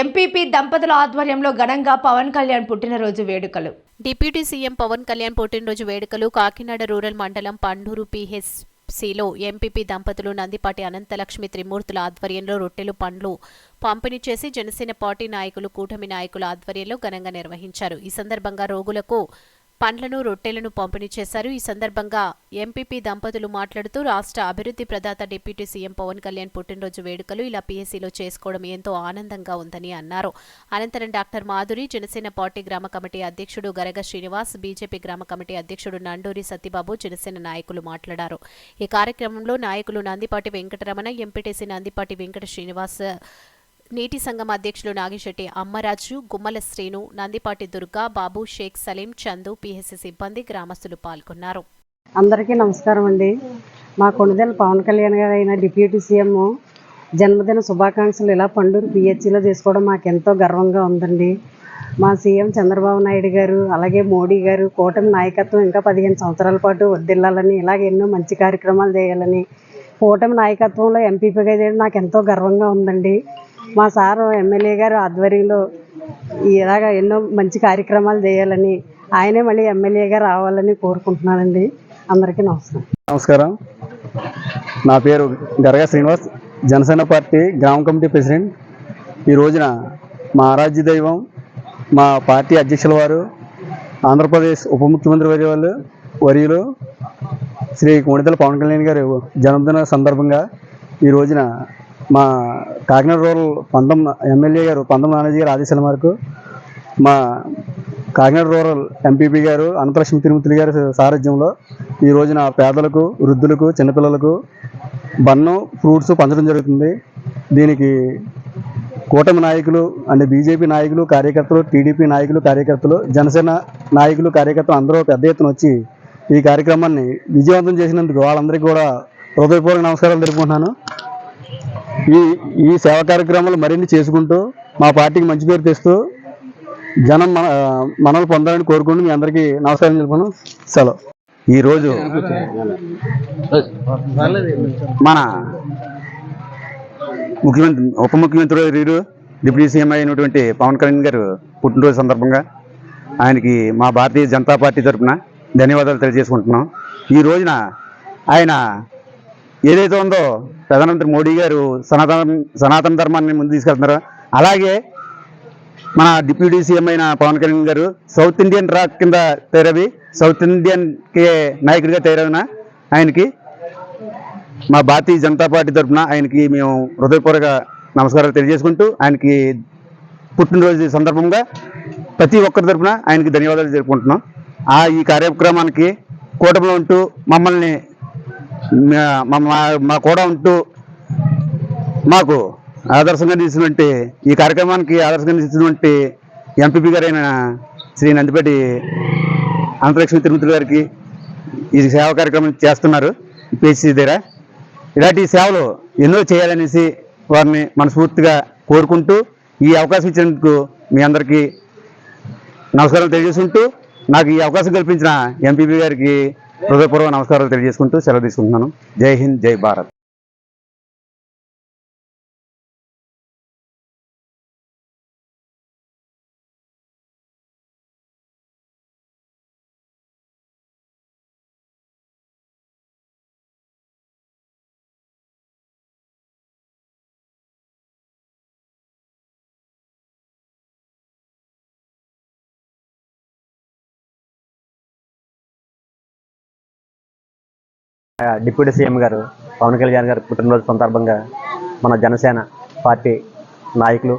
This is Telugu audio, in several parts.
ఎంపీపీ దంపతుల ఆధ్వర్యంలో ఘనంగా పవన్ కళ్యాణ్ పుట్టినరోజు వేడుకలు. డిప్యూటీ సీఎం పవన్ కళ్యాణ్ పుట్టినరోజు వేడుకలు కాకినాడ రూరల్ మండలం పండూరు పిహెచ్సిలో ఎంపీపీ దంపతులు నందిపాటి అనంతలక్ష్మి త్రిమూర్తుల ఆధ్వర్యంలో రొట్టెలు పండ్లు పంపిణీ చేసి జనసేన పార్టీ నాయకులు కూటమి నాయకుల ఆధ్వర్యంలో ఘనంగా నిర్వహించారు. ఈ సందర్భంగా రోగులకు పండ్లను రొట్టెలను పంపిణీ చేశారు. ఈ సందర్భంగా ఎంపీపీ దంపతులు మాట్లాడుతూ రాష్ట్ర అభివృద్ధి ప్రదాత డిప్యూటీ సీఎం పవన్ కళ్యాణ్ పుట్టినరోజు వేడుకలు ఇలా పీఎస్సీలో చేసుకోవడం ఎంతో ఆనందంగా ఉందని అన్నారు. అనంతరం డాక్టర్ మాధురి జనసేన పార్టీ గ్రామ కమిటీ అధ్యక్షుడు గరగ శ్రీనివాస్ బీజేపీ గ్రామ కమిటీ అధ్యక్షుడు నండూరి సత్యబాబు జనసేన నాయకులు మాట్లాడారు. ఈ కార్యక్రమంలో నాయకులు నందిపాటి వెంకటరమణ ఎంపీటీసీ నందిపాటి వెంకట శ్రీనివాస్ నీటి సంఘం అధ్యక్షులు నాగిశెట్టి అమ్మరాజు గుమ్మల శ్రీను నందిపాటి దుర్గా బాబు షేక్ సలీం చందు పిహెసి సిబ్బంది గ్రామస్తులు పాల్గొన్నారు. అందరికీ నమస్కారం అండి. మా కొండదల పవన్ కళ్యాణ్ గారు అయిన డిప్యూటీ సీఎం జన్మదిన శుభాకాంక్షలు ఇలా పండూరు పిహెచ్సిలో చేసుకోవడం మాకు ఎంతో గర్వంగా ఉందండి. మా సీఎం చంద్రబాబు నాయుడు గారు అలాగే మోడీ గారు కూటమి నాయకత్వం ఇంకా పదిహేను సంవత్సరాల పాటు వర్దిల్లాలని ఇలాగే ఎన్నో మంచి కార్యక్రమాలు చేయాలని కూటమి నాయకత్వంలో ఎంపీపీగా చేయడం నాకు ఎంతో గర్వంగా ఉందండి. మా సారు ఎమ్మెల్యే గారు ఆధ్వర్యంలో ఇలాగ ఎన్నో మంచి కార్యక్రమాలు చేయాలని ఆయనే మళ్ళీ ఎమ్మెల్యేగా రావాలని కోరుకుంటున్నానండి. అందరికీ నమస్కారం. నమస్కారం. నా పేరు గరగా శ్రీనివాస్. జనసేన పార్టీ గ్రామ కమిటీ ప్రెసిడెంట్. ఈ రోజున మా ఆరాధ్య దైవం మా పార్టీ అధ్యక్షుల వారు ఆంధ్రప్రదేశ్ ఉప ముఖ్యమంత్రి వారి వాళ్ళు వరియులు శ్రీ కోణితల పవన్ కళ్యాణ్ గారు జన్మదిన సందర్భంగా ఈ రోజున మా కాకినాడ రూరల్ పంతం ఎమ్మెల్యే గారు పంతం నానాజీ గారు ఆదేశాల మేరకు మా కాకినాడ రూరల్ ఎంపీపీ గారు అనంతలక్ష్మి తిరుమతులు గారి సారథ్యంలో ఈ రోజున పేదలకు వృద్ధులకు చిన్నపిల్లలకు బన్నం ఫ్రూట్స్ పంచడం జరుగుతుంది. దీనికి కూటమి నాయకులు అంటే బీజేపీ నాయకులు కార్యకర్తలు టీడీపీ నాయకులు కార్యకర్తలు జనసేన నాయకులు కార్యకర్తలు అందరూ పెద్ద ఎత్తున వచ్చి ఈ కార్యక్రమాన్ని విజయవంతం చేసినందుకు వాళ్ళందరికీ కూడా హృదయపూర్వక నమస్కారాలు తెలుపుకుంటున్నాను. ఈ ఈ సేవా కార్యక్రమాలు మరిన్ని చేసుకుంటూ మా పార్టీకి మంచి పేరు తెస్తూ జనం మన మనల్ని పొందాలని కోరుకుంటూ మీ అందరికీ నమస్కారం తెలుపును సెలవు. ఈరోజు మన ముఖ్యమంత్రి ఉప ముఖ్యమంత్రి వీరు డిప్యూటీ సీఎం అయినటువంటి పవన్ కళ్యాణ్ గారు పుట్టినరోజు సందర్భంగా ఆయనకి మా భారతీయ జనతా పార్టీ తరఫున ధన్యవాదాలు తెలియజేసుకుంటున్నాం. ఈ రోజున ఆయన ఏదైతే ఉందో ప్రధానమంత్రి మోడీ గారు సనాతన సనాతన ధర్మాన్ని ముందు తీసుకెళ్తున్నారో అలాగే మన డిప్యూటీ సీఎం అయిన పవన్ కళ్యాణ్ గారు సౌత్ ఇండియన్ రాక్ కింద తయారవి సౌత్ ఇండియన్ కే నాయకుడిగా తయారైన ఆయనకి మా భారతీయ జనతా పార్టీ తరఫున ఆయనకి మేము హృదయపూర్వక నమస్కారాలు తెలియజేసుకుంటూ ఆయనకి పుట్టినరోజు సందర్భంగా ప్రతి ఒక్కరి తరఫున ఆయనకి ధన్యవాదాలు జరుపుకుంటున్నాం ఆ ఈ కార్యక్రమానికి కూటమిలో ఉంటూ మమ్మల్ని మా- మా- మా కూడా ఉంటూ మాకు ఆదర్శంగా నిలిచినటువంటి ఈ కార్యక్రమానికి ఆదర్శంగా నిలిచినటువంటి ఎంపీపీ గారైన శ్రీ నందిపేటి అంతరిక్ష తిరుమతులు గారికి ఈ సేవా కార్యక్రమం చేస్తున్నారు పిహెచ్సి దగ్గర. ఇలాంటి సేవలు ఎన్నో చేయాలనేసి వారిని మనస్ఫూర్తిగా కోరుకుంటూ ఈ అవకాశం ఇచ్చినందుకు మీ అందరికీ నమస్కారం తెలియజేస్తుంటూ నాకు ఈ అవకాశం కల్పించిన ఎంపీపీ గారికి హృదయపూర్వక నమస్కారాలు తెలియజేసుకుంటూ సెలవు తీసుకుంటున్నాను. జై హింద్ జై భారత్. డిప్యూటీ సీఎం గారు పవన్ కళ్యాణ్ గారు పుట్టినరోజు సందర్భంగా మన జనసేన పార్టీ నాయకులు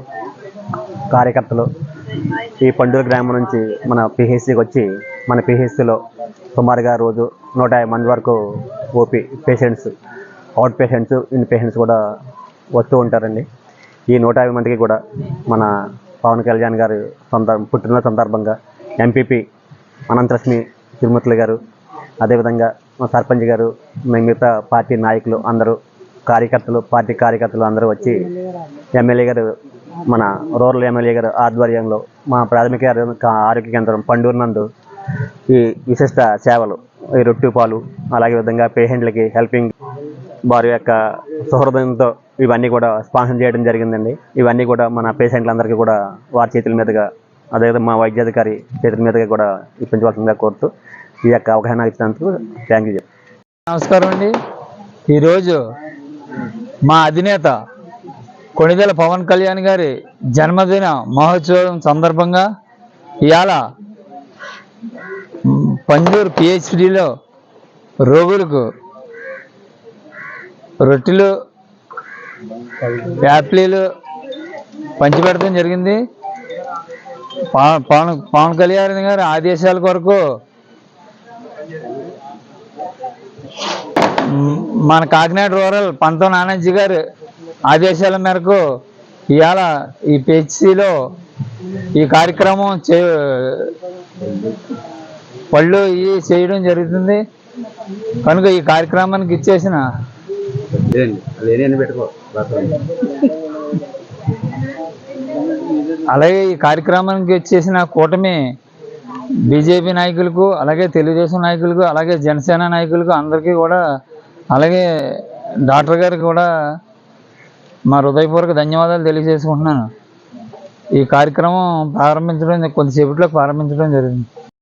కార్యకర్తలు ఈ పండుగ గ్రామం నుంచి మన పిహెచ్సికి వచ్చి మన పిహెచ్సిలో సుమారుగా రోజు నూట యాభై మంది వరకు OP patients out patients in patients కూడా వస్తూ ఉంటారండి. ఈ నూట యాభై మందికి కూడా మన పవన్ కళ్యాణ్ గారు సందర్భ పుట్టినరోజు సందర్భంగా ఎంపీపీ అనంతలక్ష్మి తిరుమతులు గారు అదేవిధంగా మా సర్పంచ్ గారు మిగతా పార్టీ నాయకులు అందరూ కార్యకర్తలు పార్టీ కార్యకర్తలు అందరూ వచ్చి ఎమ్మెల్యే గారు మన రూరల్ ఎమ్మెల్యే గారు ఆధ్వర్యంలో మా ప్రాథమిక ఆరోగ్య కేంద్రం పండూరు నందు ఈ విశిష్ట సేవలు ఈ రొట్టె పాలు అలాగే విధంగా పేషెంట్లకి హెల్పింగ్ వారి యొక్క సౌహృదయంతో ఇవన్నీ కూడా స్పాన్సర్ చేయడం జరిగిందండి. ఇవన్నీ కూడా మన పేషెంట్లందరికీ కూడా వారి చేతుల మీదుగా అదేవిధంగా మా వైద్యాధికారి చేతుల మీదుగా కూడా ఇప్పించవలసిందిగా కోరుతూ ఈ యొక్క అవగాహన ఇచ్చినందుకు థ్యాంక్ యూ నమస్కారం అండి. ఈరోజు మా అధినేత కొణిదెల పవన్ కళ్యాణ్ గారి జన్మదిన మహోత్సవం సందర్భంగా ఇవాళ పంజూరు పిహెచ్డిలో రోగులకు రొట్టెలు యాప్లీలు పంచిపెట్టడం జరిగింది. పవన్ పవన్ పవన్ కళ్యాణ్ గారి ఆదేశాల కొరకు మన కాకినాడ రూరల్ పంతం నానాజీ గారు ఆదేశాల మేరకు ఇవాళ ఈ పిహెచ్సిలో ఈ కార్యక్రమం చే పళ్ళు ఇవి చేయడం జరుగుతుంది. కనుక ఈ కార్యక్రమానికి ఇచ్చేసిన అలాగే ఈ కార్యక్రమానికి వచ్చేసిన కూటమి బీజేపీ నాయకులకు అలాగే తెలుగుదేశం నాయకులకు అలాగే జనసేన నాయకులకు అందరికీ కూడా అలాగే డాక్టర్ గారికి కూడా మా హృదయపూర్వక ధన్యవాదాలు తెలియజేసుకుంటున్నాను. ఈ కార్యక్రమం ప్రారంభించడం కొద్దిసేపట్లో ప్రారంభించడం జరిగింది.